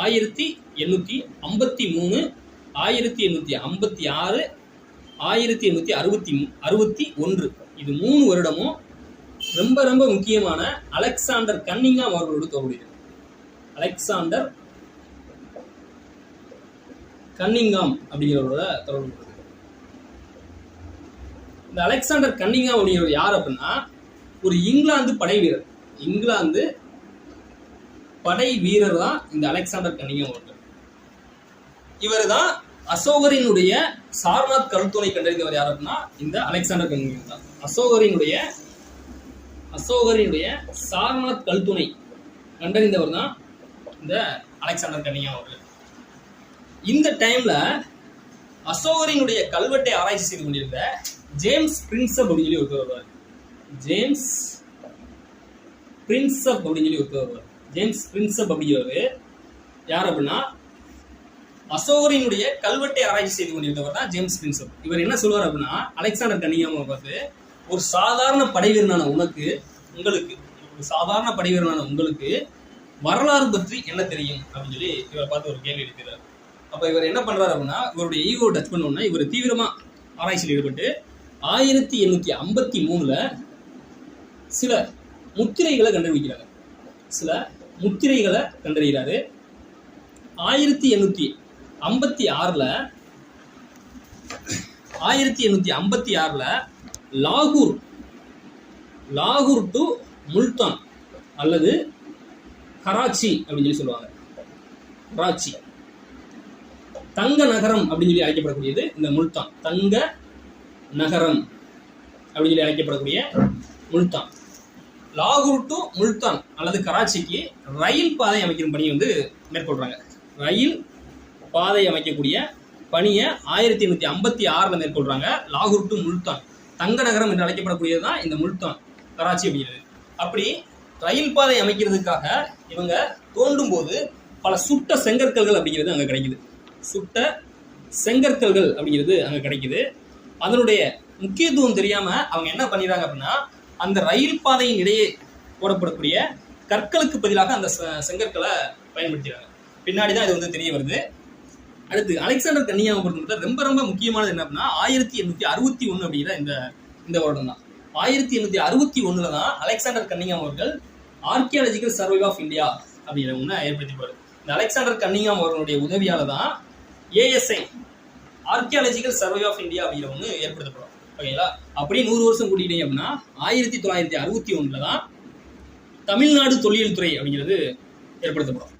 ஆயிரத்தி எண்ணூற்றி ஐம்பத்தி மூணு ஆயிரத்தி எண்ணூற்றி ஐம்பத்தி ஆறு ஆயிரத்தி எண்ணூற்றி அறுபத்தி அறுபத்தி ஒன்று. இது மூணு வருடமும் ரொம்ப ரொம்ப முக்கியமான அலெக்சாண்டர் கன்னிங்காம் அவர்களோடு தொடர்புடையது. அலெக்சாண்டர் கன்னிங்காம் அப்படிங்கிறவரோட தொடர்பு இந்த அலெக்சாண்டர் கன்னிங்காம் அப்படிங்கிறவர் யார் அப்படின்னா ஒரு இங்கிலாந்து படை வீரர் இங்கிலாந்து படை வீரர் தான் இந்த அலெக்சாண்டர் கன்னிங்காம் அவர்கள் இவர் தான் அசோகரினுடைய சார்நாத் கருத்துணை கண்டறிந்தவர் யார் அப்படின்னா இந்த அலெக்சாண்டர் கன்னிங்காம் தான். அசோகரினுடைய அசோகரினுடைய சார்நாத் கல்துணை கண்டறிந்தவர் தான் இந்த அலெக்சாண்டர் கன்னிங்காம் அவர்கள். இந்த டைம்ல அசோகரினுடைய கல்வெட்டை ஆராய்ச்சி செய்து கொண்டிருந்த ஜேம்ஸ் பிரின்சப் அப்படின்னு சொல்லி ஒருத்தர் வருவார். ஜேம்ஸ் பிரின்சப் அப்படின்னு சொல்லி ஒருத்தர் வருவார். ஜேம்ஸ் பிரின்சப் அப்படிங்கிறவர் யார் அப்படின்னா அசோகரினுடைய கல்வெட்டை ஆராய்ச்சி செய்து கொண்டிருந்தவர் தான் ஜேம்ஸ் பிரின்சப் இவர் என்ன சொல்வார் அப்படின்னா அலெக்சாண்டர் கன்னியாவை பார்த்து ஒரு சாதாரண படைவீரனான உனக்கு உங்களுக்கு ஒரு சாதாரண படைவீரனான உங்களுக்கு வரலாறு பற்றி என்ன தெரியும்? அப்படின்னு சொல்லி இவரை பார்த்து ஒரு கேள்வி எடுக்கிறார் அப்போ இவர் என்ன பண்ணுறாரு அப்படின்னா இவருடைய ஈகோ டச் பண்ணோன்னா இவர் தீவிரமாக ஆராய்ச்சியில் ஈடுபட்டு ஆயிரத்தி எண்ணூற்றி ஐம்பத்தி மூணில் சில முத்திரைகளை கண்டுபிடிக்கிறாங்க சில முத்திரைகளை கண்டறிகிறாரு. ஆயிரத்தி எண்ணூத்தி ஐம்பத்தி ஆறுல ஆயிரத்தி எண்ணூத்தி ஐம்பத்தி ஆறுல லாகூர் லாகூர் டு முல்தான் அல்லது கராச்சி அப்படின்னு சொல்லி சொல்லுவாங்க. கராச்சி. தங்க நகரம் அப்படின்னு சொல்லி அழைக்கப்படக்கூடியது இந்த முல்தான். தங்க நகரம் அப்படின்னு சொல்லி அழைக்கப்படக்கூடிய முல்தான். லாகூர் டு முல்தான் அல்லது கராச்சிக்கு ரயில் பாதை அமைக்கும் பணி வந்து மேற்கொள்றாங்க. ரயில் பாதை அமைக்கக்கூடிய பணியை ஆயிரத்தி எண்ணூற்றி ஐம்பத்தி ஆறில் மேற்கொள்றாங்க லாகூர் டு முல்தான். தங்க நகரம் என்று அழைக்கப்படக்கூடியது தான் இந்த முல்தான் கராச்சி அப்படிங்கிறது. அப்படி ரயில் பாதை அமைக்கிறதுக்காக இவங்க தோண்டும் போது பல சுட்ட செங்கற்கல்கள் அப்படிங்கிறது அங்கே கிடைக்குது. சுட்ட செங்கற்கல்கள் அப்படிங்கிறது அங்கே கிடைக்குது. அதனுடைய முக்கியத்துவம் தெரியாமல் அவங்க என்ன பண்ணிடுறாங்க அப்படின்னா அந்த ரயில் பாதையின் இடையே போடப்படக்கூடிய கற்களுக்கு பதிலாக அந்த செங்கற்களை பயன்படுத்திடுறாங்க பின்னாடி தான் இது வந்து தெரிய வருது. அடுத்து அலெக்சாண்டர் கன்னியாவை ரொம்ப ரொம்ப முக்கியமானது என்ன அப்படின்னா ஆயிரத்தி எண்ணூத்தி அறுபத்தி ஒன்று அப்படிங்கிற இந்த இந்த வருடம் தான். ஆயிரத்தி எண்ணூத்தி அறுபத்தி ஒன்றில் தான் அலெக்சாண்டர் கன்னிங்காம் அவர்கள் ஆர்கியாலஜிக்கல் சர்வே ஆஃப் இந்தியா அப்படிங்கிற ஒன்று ஏற்படுத்திப்பாரு. இந்த அலெக்சாண்டர் கன்னிங்காம் அவர்களுடைய உதவியால தான் ASI archaeological survey of India அப்படிங்கிற ஒன்று ஏற்படுத்தப்படும். ஓகேங்களா? அப்படியே நூறு வருஷம் கூட்டிட்டீங்க அப்படின்னா ஆயிரத்தி தொள்ளாயிரத்தி அறுபத்தி ஒன்றில் தான் தமிழ்நாடு தொல்லியல் துறை அப்படிங்கிறது ஏற்படுத்தப்படும்.